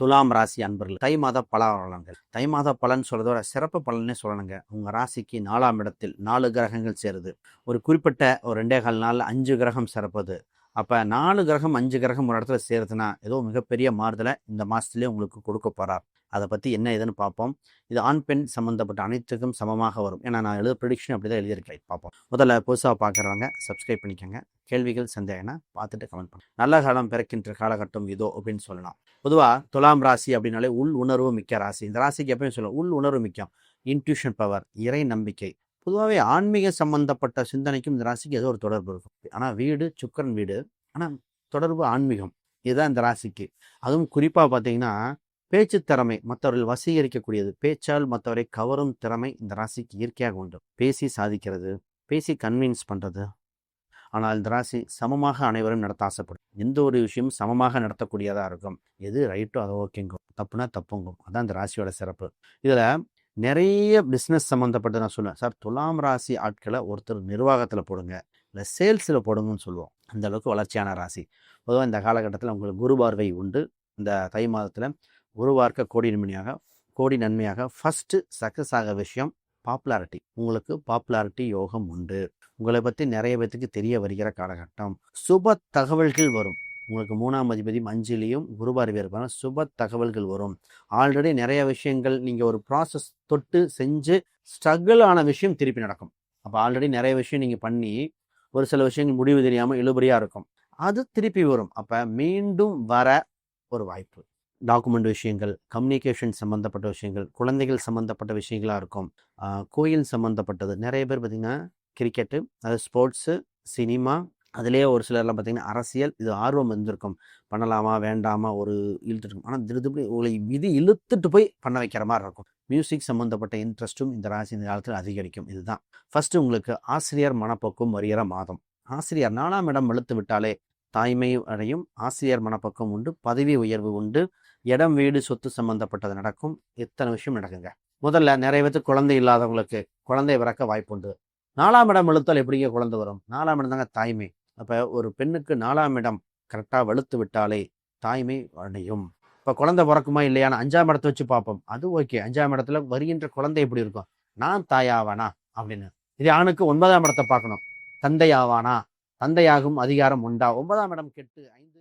துலாம் ராசி அன்பர்கள் தை மாத பலன்கள். தை மாத பலன் சொல்றதோட சிறப்பு பலனே சொல்லணுங்க. உங்க ராசிக்கு நாலாம் இடத்தில் நாலு கிரகங்கள் சேருது. ஒரு குறிப்பிட்ட ஒரு ரெண்டே கால் நாள் அஞ்சு கிரகம் சிறப்புது. அப்போ நாலு கிரகம் அஞ்சு கிரகம் ஒரு இடத்துல சேருதுன்னா ஏதோ மிகப்பெரிய மாறுதலை இந்த மாதத்துலேயே உங்களுக்கு கொடுக்க போகிறார் அதை பற்றி என்ன ஏதுன்னு பார்ப்போம். இது ஆண் பெண் சம்மந்தப்பட்ட அனைத்துக்கும் சமமாக வரும். ஏன்னா நான் எழுத ப்ரிடிக்ஷன் அப்படி தான் எழுதியிருக்கேன். பார்ப்போம். முதல்ல புதுசாக பார்க்குறவங்க சப்ஸ்கிரைப் பண்ணிக்கோங்க. கேள்விகள் சந்தேகம்னா பார்த்துட்டு கமெண்ட் பண்ணுங்க. நல்ல காலம் பிறக்கின்ற காலகட்டம் இதோ அப்படின்னு சொல்லலாம். பொதுவாக துலாம் ராசி அப்படின்னாலே உள் உணர்வு மிக்க ராசி. இந்த ராசிக்கு எப்பயும் சொல்லுவோம் உள் உணர்வு மிக்கம். இன்ட்யூஷன் பவர் இறை நம்பிக்கை. பொதுவாகவே ஆன்மீக சம்பந்தப்பட்ட சிந்தனைக்கும் இந்த ராசிக்கு ஏதோ ஒரு தொடர்பு இருக்கும். ஆனால் வீடு சுக்கரன் வீடு ஆனால் தொடர்பு ஆன்மீகம். இதுதான் இந்த ராசிக்கு. அதுவும் குறிப்பாக பார்த்தீங்கன்னா பேச்சு திறமை மற்றவர்கள் வசீகரிக்கக்கூடியது. பேச்சால் மற்றவரை கவரும் திறமை இந்த ராசிக்கு இயற்கையாக உண்டு. பேசி சாதிக்கிறது பேசி கன்வின்ஸ் பண்ணுறது ஆனால் இந்த ராசி சமமாக அனைவரும் நடத்த ஆசைப்படும். எந்த ஒரு விஷயமும் சமமாக நடத்தக்கூடியதாக இருக்கும். எது ரைட்டோ அதை ஓகேங்கும் தப்புனா தப்புங்கும் அதான் இந்த ராசியோட சிறப்பு. இதில் நிறைய பிஸ்னஸ் சம்மந்தப்பட்டு நான் சொல்லுவேன். சார் துலாம் ராசி ஆட்களை ஒருத்தர் நிர்வாகத்தில் போடுங்க. இல்லை சேல்ஸில் போடுங்கன்னு சொல்லுவோம். அந்த அளவுக்கு வளர்ச்சியான ராசி. பொதுவாக இந்த காலகட்டத்தில் உங்களுக்கு குரு பார்வை உண்டு. இந்த தை மாதத்தில் குருவார்க்க கோடி நன்மையாக கோடி நன்மையாக ஃபஸ்ட்டு சக்ஸஸ் ஆக விஷயம் பாப்புலாரிட்டி உங்களுக்கு பாப்புலாரிட்டி யோகம் உண்டு. உங்களை பற்றி நிறைய பேத்துக்கு தெரிய வருகிற காலகட்டம். சுப தகவல்கள் வரும். உங்களுக்கு மூணாம் அதிபதி மஞ்சிலையும் குருபார்வை இருப்பாங்க சுப தகவல்கள் வரும். ஆல்ரெடி நிறைய விஷயங்கள் நீங்கள் ஒரு ப்ராசஸ் தொட்டு செஞ்சு ஸ்ட்ரகிள் ஆன விஷயம் திருப்பி நடக்கும். அப்போ ஆல்ரெடி நிறைய விஷயம் நீங்கள் பண்ணி ஒரு சில விஷயங்கள் முடிவு தெரியாமல் இழுபறியாக இருக்கும். அது திருப்பி வரும். அப்போ மீண்டும் வர ஒரு வாய்ப்பு. டாக்குமெண்ட் விஷயங்கள் கம்யூனிகேஷன் சம்மந்தப்பட்ட விஷயங்கள் குழந்தைகள் சம்மந்தப்பட்ட விஷயங்களாக இருக்கும். கோயில் சம்மந்தப்பட்டது நிறைய பேர் பார்த்திங்கன்னா கிரிக்கெட்டு அது ஸ்போர்ட்ஸு சினிமா அதுலேயே ஒரு சிலர்லாம் பார்த்திங்கன்னா அரசியல் இது ஆர்வம் இருந்திருக்கும் பண்ணலாமா வேண்டாமா ஒரு இழுத்துட்டு இருக்கும். ஆனால் திருப்பி உங்களை விதி இழுத்துட்டு போய் பண்ண வைக்கிற மாதிரி இருக்கும். மியூசிக் சம்மந்தப்பட்ட இன்ட்ரெஸ்ட்டும் இந்த ராசி இந்த காலத்தில் அதிகரிக்கும். இதுதான். ஃபர்ஸ்ட் உங்களுக்கு ஆசிரியர் மனப்போக்கும் வருகிற மாதம். ஆசிரியர் நாலாம் இடம் வெளுத்து விட்டாலே தாய்மை அடையும். ஆசிரியர் மனப்பக்கம் உண்டு. பதவி உயர்வு உண்டு. இடம் வீடு சொத்து சம்பந்தப்பட்டது நடக்கும். எத்தனை விஷயம் நடக்குங்க. முதல்ல நிறைய பேருக்கு குழந்தை இல்லாதவங்களுக்கு குழந்தை பிறக்க வாய்ப்பு உண்டு. நாலாம் இடம் இழுத்தால் எப்படிங்க குழந்தை வரும்? நாலாம் இடம் தாங்க தாய்மை. அப்போ ஒரு பெண்ணுக்கு நாலாம் இடம் கரெக்டாக வெளுத்து விட்டாலே தாய்மை அடையும். இப்போ குழந்தை பிறக்குமா இல்லையான்னு அஞ்சாம் இடத்தை வச்சு பார்ப்போம். அது ஓகே. அஞ்சாம் இடத்துல வருகின்ற குழந்தை எப்படி இருக்கும்? நான் தாயாவானா அப்படின்னு. இது ஆணுக்கு ஒன்பதாம் இடத்தை பார்க்கணும். தந்தையாவானா தந்தையாகும் அதிகாரம் உண்டா? ஒன்பதாம் இடம் கெட்டு ஐந்து